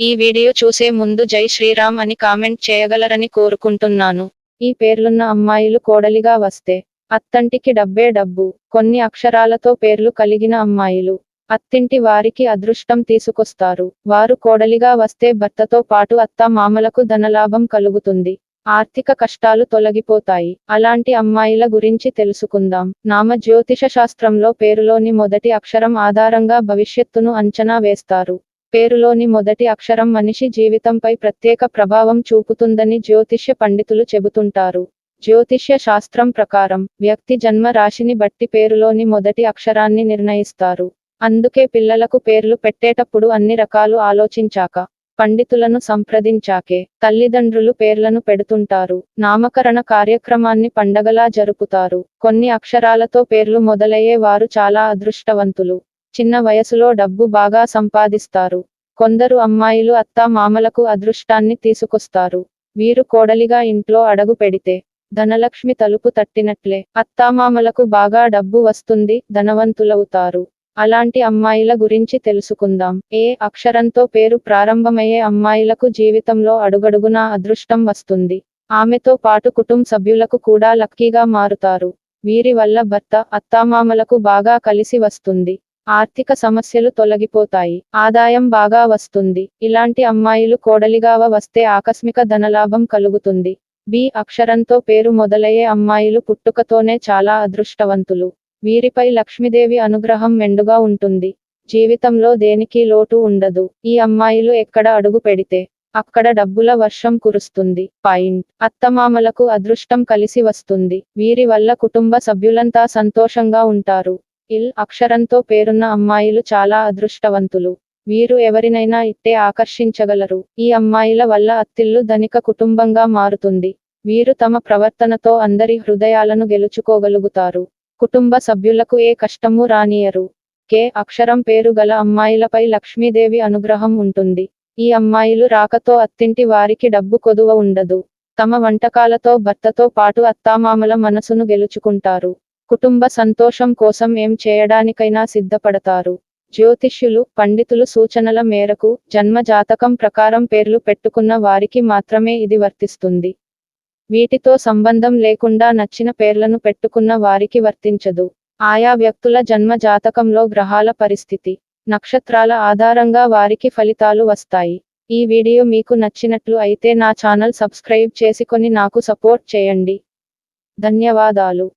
ఈ వీడియో చూసే ముందు జై శ్రీరామ్ అని కామెంట్ చేయగలరని కోరుకుంటున్నాను. ఈ పేర్లున్న అమ్మాయిలు కోడలిగా వస్తే అత్తంటికి డబ్బే డబ్బు. కొన్ని అక్షరాలతో పేర్లు కలిగిన అమ్మాయిలు అత్తింటి వారికి అదృష్టం తీసుకొస్తారు. వారు కోడలిగా వస్తే భర్తతో పాటు అత్త మామలకు ధనలాభం కలుగుతుంది. ఆర్థిక కష్టాలు తొలగిపోతాయి. అలాంటి అమ్మాయిల గురించి తెలుసుకుందాం. నామ జ్యోతిష శాస్త్రంలో పేరులోని మొదటి అక్షరం ఆధారంగా భవిష్యత్తును అంచనా వేస్తారు. పేరులోని మొదటి అక్షరం మనిషి జీవితంపై ప్రత్యేక ప్రభావం చూపుతుందని జ్యోతిష్య పండితులు చెబుతుంటారు. జ్యోతిష్య శాస్త్రం ప్రకారం వ్యక్తి జన్మ రాశిని బట్టి పేరులోని మొదటి అక్షరాన్ని నిర్ణయిస్తారు. అందుకే పిల్లలకు పేర్లు పెట్టేటప్పుడు అన్ని రకాలు ఆలోచించాక పండితులను సంప్రదించాకే తల్లిదండ్రులు పేర్లను పెడుతుంటారు. నామకరణ కార్యక్రమాన్ని పండగలా జరుపుతారు. కొన్ని అక్షరాలతో పేర్లు మొదలయ్యే వారు చాలా అదృష్టవంతులు. చిన్న వయసులో డబ్బు బాగా సంపాదిస్తారు. కొందరు అమ్మాయిలు అత్తా మామలకు అదృష్టాన్ని తీసుకొస్తారు. వీరు కోడలిగా ఇంట్లో అడుగు పెడితే ధనలక్ష్మి తలుపు తట్టినట్లే అత్తామామలకు బాగా డబ్బు వస్తుంది ధనవంతులవుతారు. అలాంటి అమ్మాయిల గురించి తెలుసుకుందాం. ఏ అక్షరంతో పేరు ప్రారంభమయ్యే అమ్మాయిలకు జీవితంలో అడుగడుగునా అదృష్టం వస్తుంది. ఆమెతో పాటు కుటుంబ సభ్యులకు కూడా లక్కీగా మారుతారు. వీరి వల్ల భర్త అత్తామామలకు బాగా కలిసి వస్తుంది. ఆర్థిక సమస్యలు తొలగిపోతాయి. ఆదాయం బాగా వస్తుంది. ఇలాంటి అమ్మాయిలు కోడలిగా వస్తే ఆకస్మిక ధనలాభం కలుగుతుంది. బి అక్షరంతో పేరు మొదలయ్యే అమ్మాయిలు పుట్టుకతోనే చాలా అదృష్టవంతులు. వీరిపై లక్ష్మీదేవి అనుగ్రహం మెండుగా ఉంటుంది. జీవితంలో దేనికి లోటు ఉండదు. ఈ అమ్మాయిలు ఎక్కడ అడుగు పెడితే అక్కడ డబ్బుల వర్షం కురుస్తుంది. పాయింట్. అత్తమామలకు అదృష్టం కలిసి వస్తుంది. వీరి వల్ల కుటుంబ సభ్యులంతా సంతోషంగా ఉంటారు. ఇల్ అక్షరంతో పేరున్న అమ్మాయిలు చాలా అదృష్టవంతులు. వీరు ఎవరినైనా ఇట్టే ఆకర్షించగలరు. ఈ అమ్మాయిల వల్ల అత్తిల్లు ధనిక కుటుంబంగా మారుతుంది. వీరు తమ ప్రవర్తనతో అందరి హృదయాలను గెలుచుకోగలుగుతారు. కుటుంబ సభ్యులకు ఏ కష్టము రానియరు. కే. అక్షరం పేరు గల అమ్మాయిలపై లక్ష్మీదేవి అనుగ్రహం ఉంటుంది. ఈ అమ్మాయిలు రాకతో అత్తింటి వారికి డబ్బు కొదువ ఉండదు. తమ వంటకాలతో భర్తతో పాటు అత్తామామల మనసును గెలుచుకుంటారు. కుటుంబ సంతోషం కోసం ఏం చేయడానికైనా సిద్ధపడతారు. జ్యోతిష్యులు పండితులు సూచనల మేరకు జన్మ జాతకం ప్రకారం పేర్లు పెట్టుకున్న వారికి మాత్రమే ఇది వర్తిస్తుంది. వీటితో సంబంధం లేకుండా నచ్చిన పేర్లను పెట్టుకున్న వారికి వర్తించదు. ఆయా వ్యక్తుల జన్మ జాతకంలో గ్రహాల పరిస్థితి నక్షత్రాల ఆధారంగా వారికి ఫలితాలు వస్తాయి. ఈ వీడియో మీకు నచ్చినట్లు అయితే నా ఛానల్ సబ్స్క్రైబ్ చేసుకొని నాకు సపోర్ట్ చేయండి. ధన్యవాదాలు.